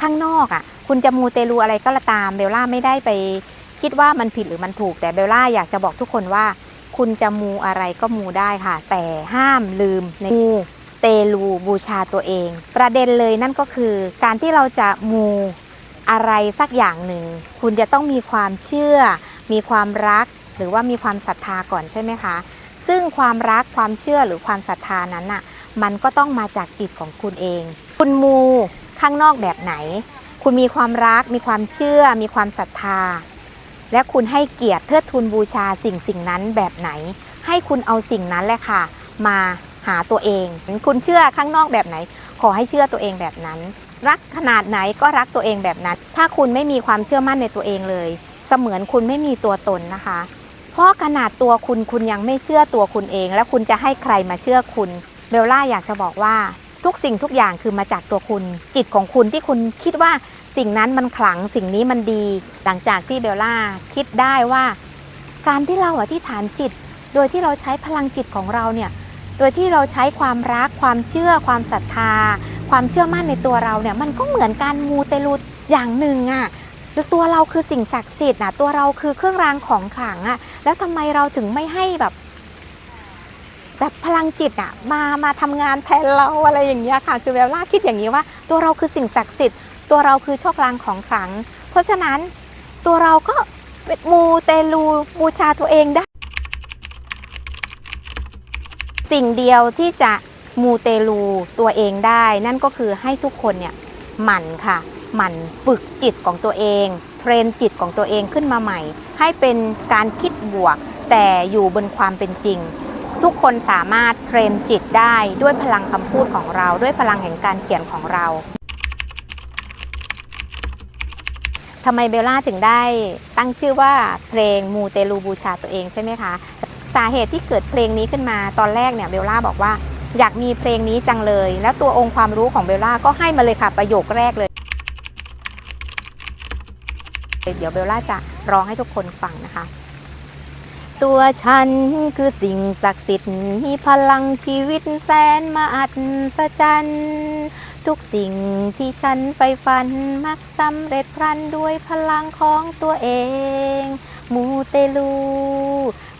ข้างนอกอะ่ะ คุณจะมูเตลูอะไรก็ตามเบลล่าไม่ได้ไป คิดว่ามันผิดหรือมันถูก แต่เบลล่าอยากจะบอกทุกคนว่า คุณจะมูอะไรก็มูได้ค่ะ แต่ห้ามลืมในมูเตลูบูชาตัวเอง ประเด็นเลยนั่นก็คือ การที่เราจะมูอะไรสักอย่างหนึ่ง คุณจะต้องมีความเชื่อ มีความรัก หรือว่ามีความศรัทธาก่อนใช่ไหมคะ ซึ่งความรักความเชื่อหรือความศรัทธานั้นน่ะ มันก็ต้องมาจากจิตของคุณเอง คุณมู ข้างนอกแบบไหน คุณมีความรัก มีความเชื่อ มีความศรัทธา และคุณให้เกียรติเทิดทูนบูชาสิ่งสิ่งนั้นแบบไหน ให้คุณเอาสิ่งนั้นแหละค่ะ มาหาตัวเอง คุณเชื่อข้างนอกแบบไหน ขอให้เชื่อตัวเองแบบนั้น รักขนาดไหนก็รักตัวเองแบบนั้น ถ้าคุณไม่มีความเชื่อมั่นในตัวเองเลย เสมือนคุณไม่มีตัวตนนะคะ เพราะขนาดตัวคุณคุณยังไม่เชื่อตัวคุณเอง แล้วคุณจะให้ใครมาเชื่อคุณ เบลล่าอยากจะบอกว่า ทุกสิ่งทุกอย่างคือมาจากตัวคุณ จิตของคุณที่คุณคิดว่าสิ่งนั้นมันขลังสิ่งนี้มันดี หลังจากที่เบลล่าคิดได้ว่า การที่เราอธิษฐานจิต โดยที่เราใช้พลังจิตของเราเนี่ยโดยที่เราใช้ความรักความเชื่อ ความศรัทธา ความเชื่อมั่นในตัวเราเนี่ยมันก็เหมือนการมูเตลูอย่างหนึ่งอะแล้วตัวเราคือสิ่งศักดิ์สิทธิ์นะตัวเราคือเครื่องรางของขลังอะแล้วทำไมเราถึงไม่ให้แบบ แบบพลังจิตอะมามาทำงานแทนเราอะไรอย่างเงี้ยค่ะ คือเบลล่าคิดอย่างนี้ว่า ตัวเราคือสิ่งศักดิ์สิทธิ์ตัวเราคือโชคลางของขลัง เพราะฉะนั้นตัวเราก็เป็นมูเตลูบูชาตัวเองได้ สิ่งเดียวที่จะมูเตลูตัวเองได้ นั่นก็คือให้ทุกคนเนี่ยหมั่นค่ะ หมั่นฝึกจิตของตัวเอง เทรนจิตของตัวเองขึ้นมาใหม่ ให้เป็นการคิดบวก แต่อยู่บนความเป็นจริง ทุกคนสามารถเทรนจิตได้ด้วยพลังคำพูดของเรา ด้วยพลังแห่งการเขียนของเราทำไมเบลล่าถึงได้ตั้งชื่อว่าเพลงมูเตลูบูชาตัวเองใช่ไหมคะ สาเหตุที่เกิดเพลงนี้ขึ้นมาตอนแรกเนี่ยเบลล่าบอกว่าอยากมีเพลงนี้จังเลย แล้วตัวองค์ความรู้ของเบลล่าก็ให้มาเลยค่ะประโยคแรกเลย เดี๋ยวเบลล่าจะร้องให้ทุกคนฟังนะคะ ตัวฉันคือสิ่งศักดิ์สิทธิ์มีพลังชีวิตแสนมหัศจรรย์ทุกสิ่งที่ฉันไปฝันมักสำเร็จพลันด้วยพลังของตัวเอง มูเตลู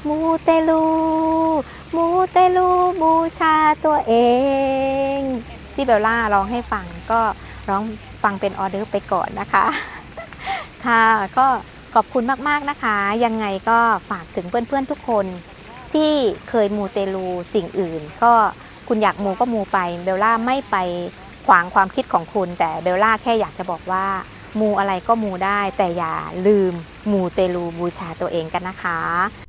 มูเตลู มูเตลูบูชาตัวเอง ที่เบลล่าร้องให้ฟังก็ร้องฟังเป็นออเดอร์ไปก่อนนะคะ ค่ะก็ ขอบคุณมากๆนะคะ ยังไงก็ฝากถึงเพื่อนๆทุกคนที่เคยมูเตลูสิ่งอื่น ก็คุณอยากมูก็มูไป เบลล่าไม่ไปขวางความคิดของคุณ แต่เบลล่าแค่อยากจะบอกว่า มูอะไรก็มูได้ แต่อย่าลืมมูเตลูบูชาตัวเองกันนะคะ